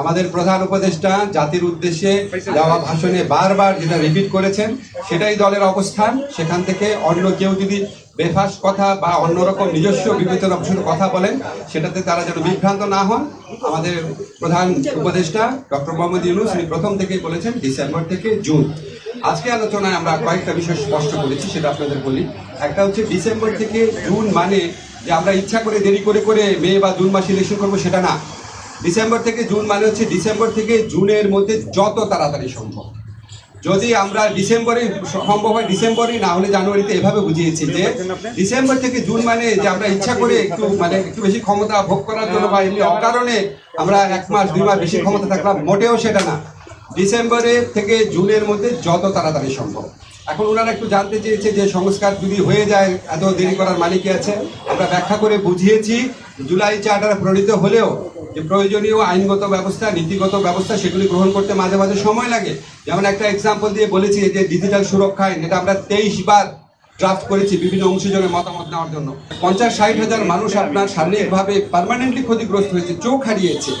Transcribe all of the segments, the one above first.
আমাদের প্রধান উপদেষ্টা জাতির উদ্দেশ্যে দেওয়া ভাষণে বারবার যেটা রিপিট করেছেন, সেটাই দলের অবস্থান। সেখান থেকে অন্য কেউ যদি বেফাস কথা বা অন্যরকম নিজস্ব বিবেচনা প্রসূত কথা বলেন, সেটাতে তারা যেন বিভ্রান্ত না হন। আমাদের প্রধান উপদেষ্টা ডক্টর মোহাম্মদ ইউনুস, উনি প্রথম থেকেই বলেছেন, ডিসেম্বর থেকে জুন। আজকে আলোচনায় আমরা কয়েকটা বিষয় স্পষ্ট করেছি, সেটা আপনাদের বলি। একটা হচ্ছে ডিসেম্বর থেকে জুন মানে যে আমরা ইচ্ছা করে দেরি করে করে মে বা জুন মাসে ইলেকশন করব, সেটা না। ডিসেম্বর থেকে জুন মানে হচ্ছে ডিসেম্বর থেকে জুনের মধ্যে যত তাড়াতাড়ি সম্ভব। যদি আমরা ডিসেম্বরে সম্ভব হয় ডিসেম্বরই না হলে জানুয়ারিতে এভাবে বুঝিয়েছি যে ডিসেম্বর থেকে জুন মানে যে আমরা ইচ্ছা করে একটু মানে একটু বেশি ক্ষমতা ভোগ করার জন্য বা এমনি অকারণে আমরা এক মাস, দুই মাস বেশি ক্ষমতা থাকলাম, মোটেও সেটা না। ডিসেম্বরের থেকে জুনের মধ্যে যত তাড়াতাড়ি সম্ভব। এখন ওনারা একটু জানতে চেয়েছে যে সংস্কার যদি হয়ে যায়, এত দেরি করার মানে আছে? আমরা ব্যাখ্যা করে বুঝিয়েছি, জুলাই চার্টার প্রণীত হলেও যে প্রয়োজনীয় আইনগত ব্যবস্থা, নীতিগত ব্যবস্থা সেগুলি গ্রহণ করতে মাঝে মাঝে সময় লাগে। যেমন একটা এক্সাম্পল দিয়ে বলেছি যে ডিজিটাল সুরক্ষা আইন এটা আমরা তেইশ বার ড্রাফট করেছি বিভিন্ন অংশজনের মতামত নেওয়ার জন্য। পঞ্চাশ, ষাট হাজার মানুষ আপনার শারীরিকভাবে পার্মানেন্টলি ক্ষতিগ্রস্ত হয়েছে, চোখ হারিয়েছে।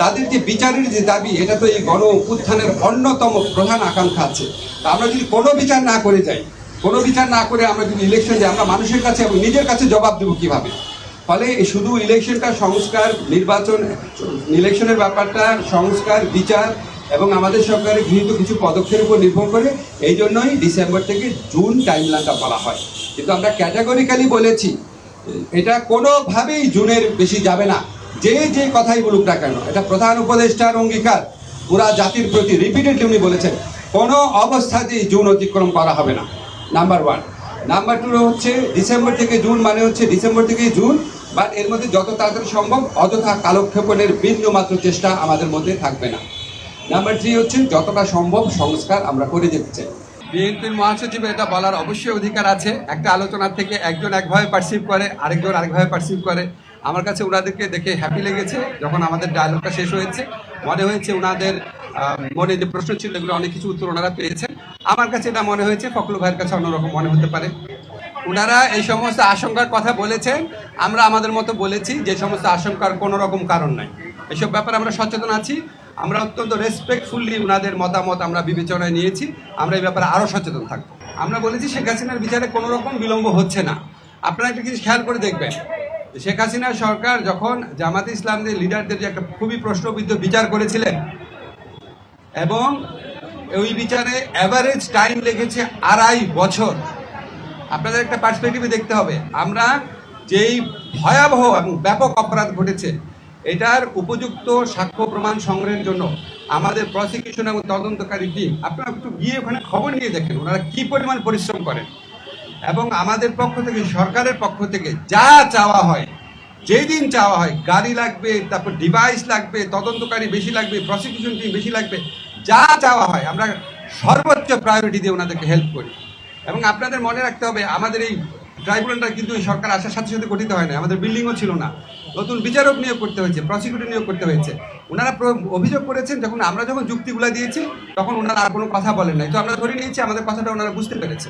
তাদের যে বিচারের যে দাবি, এটা তো এই গণ উত্থানের অন্যতম প্রধান আকাঙ্ক্ষা আছে। তা আমরা যদি কোনো বিচার না করে যাই, কোনো বিচার না করে আমরা যদি ইলেকশন যাই, আমরা মানুষের কাছে এবং নিজের কাছে জবাব দেবো কীভাবে? ফলে শুধু ইলেকশনটা সংস্কার, নির্বাচন ইলেকশনের ব্যাপারটা সংস্কার, বিচার এবং আমাদের সরকারের গৃহীত কিছু পদক্ষেপের উপর নির্ভর করে, এই জন্যই ডিসেম্বর থেকে জুন টাইমলাইনটা বলা হয়। কিন্তু আমরা ক্যাটাগরিক্যালি বলেছি, এটা কোনোভাবেই জুনের বেশি যাবে না। যে যে কথাই বলুক না কেন, এটা প্রধান উপদেষ্টার অঙ্গীকার, পুরা জাতির প্রতি রিপিটেডলি উনি বলেছেন, কোনো অবস্থাতেই জুন অতিক্রম করা হবে না। নাম্বার ওয়ান নাম্বার টু হচ্ছে ডিসেম্বর থেকে জুন মানে হচ্ছে ডিসেম্বর থেকে জুন বাট এর মধ্যে যত তাড়াতাড়ি সম্ভব অযথা কালক্ষেপণের বিন্দু মাত্র চেষ্টা আমাদের মধ্যে থাকবে না। নাম্বার থ্রি হচ্ছে যতটা সম্ভব সংস্কার আমরা করে যেতে চাই। বিএনপির মহাসচিবের এটা বলার অবশ্যই অধিকার আছে। একটা আলোচনা থেকে একজন একভাবে পার্সিভ করে, আরেকজন আরেকভাবে পার্সিভ করে। আমার কাছে ওনাদেরকে দেখে হ্যাপি লেগেছে যখন আমাদের ডায়লগটা শেষ হয়েছে। মনে হয়েছে ওনাদের মনে যে প্রশ্ন ছিল, এগুলো অনেক কিছু উত্তর ওনারা পেয়েছেন। আমার কাছে এটা মনে হয়েছে, ফখরুল ভাইয়ের কাছে অন্যরকম মনে হতে পারে। ওনারা এই সমস্ত আশঙ্কার কথা বলেছেন, আমরা আমাদের মতো বলেছি, যে সমস্ত আশঙ্কার কোনো রকম কারণ নাই। এসব ব্যাপারে আমরা সচেতন আছি, আমরা অত্যন্ত রেসপেক্টফুলি ওনাদের মতামত আমরা বিবেচনায় নিয়েছি, আমরা এই ব্যাপারে আরও সচেতন থাকব। আমরা বলেছি, শেখ হাসিনার বিচারে কোনো রকম বিলম্ব হচ্ছে না। আপনারা একটা কিছু খেয়াল করে দেখবেন শেখ হাসিনা সরকার যখন জামাতে ইসলামদের লিডারদের যে একটা খুবই প্রশ্নবিদ্ধ বিচার করেছিলেন, এবং ওই বিচারে অ্যাভারেজ টাইম লেগেছে আড়াই বছর। আপনাদের একটা পার্সপেক্টিভে দেখতে হবে। আমরা যেই ভয়াবহ এবং ব্যাপক অপরাধ ঘটেছে, এটার উপযুক্ত সাক্ষ্য প্রমাণ সংগ্রহের জন্য আমাদের প্রসিকিউশন এবং তদন্তকারী টিম আপনারা একটু গিয়ে ওখানে খবর নিয়ে দেখেন, ওনারা কি পরিমাণ পরিশ্রম করেন। এবং আমাদের পক্ষ থেকে, সরকারের পক্ষ থেকে যা চাওয়া হয়, যেই দিন চাওয়া হয়, গাড়ি লাগবে, তারপর ডিভাইস লাগবে, তদন্তকারী বেশি লাগবে প্রসিকিউশন টিম বেশি লাগবে যা চাওয়া হয়, আমরা সর্বোচ্চ প্রায়োরিটি দিয়ে ওনাদেরকে হেল্প করি। এবং আপনাদের মনে রাখতে হবে, আমাদের এই ট্রাইব্যুনালটা কিন্তু এই সরকার আসার সাথে সাথে গঠিত হয় না আমাদের বিল্ডিংও ছিল না। নতুন বিচারক নিয়োগ করতে হয়েছে প্রসিকিউটর নিয়োগ করতে হয়েছে। ওনারা অভিযোগ করেছেন, যখন আমরা যখন যুক্তিগুলা দিয়েছি, তখন ওনারা আর কোনো কথা বলেন নাই। তো আমরা ধরে নিয়েছি, আমাদের কথাটা ওনারা বুঝতে পেরেছে।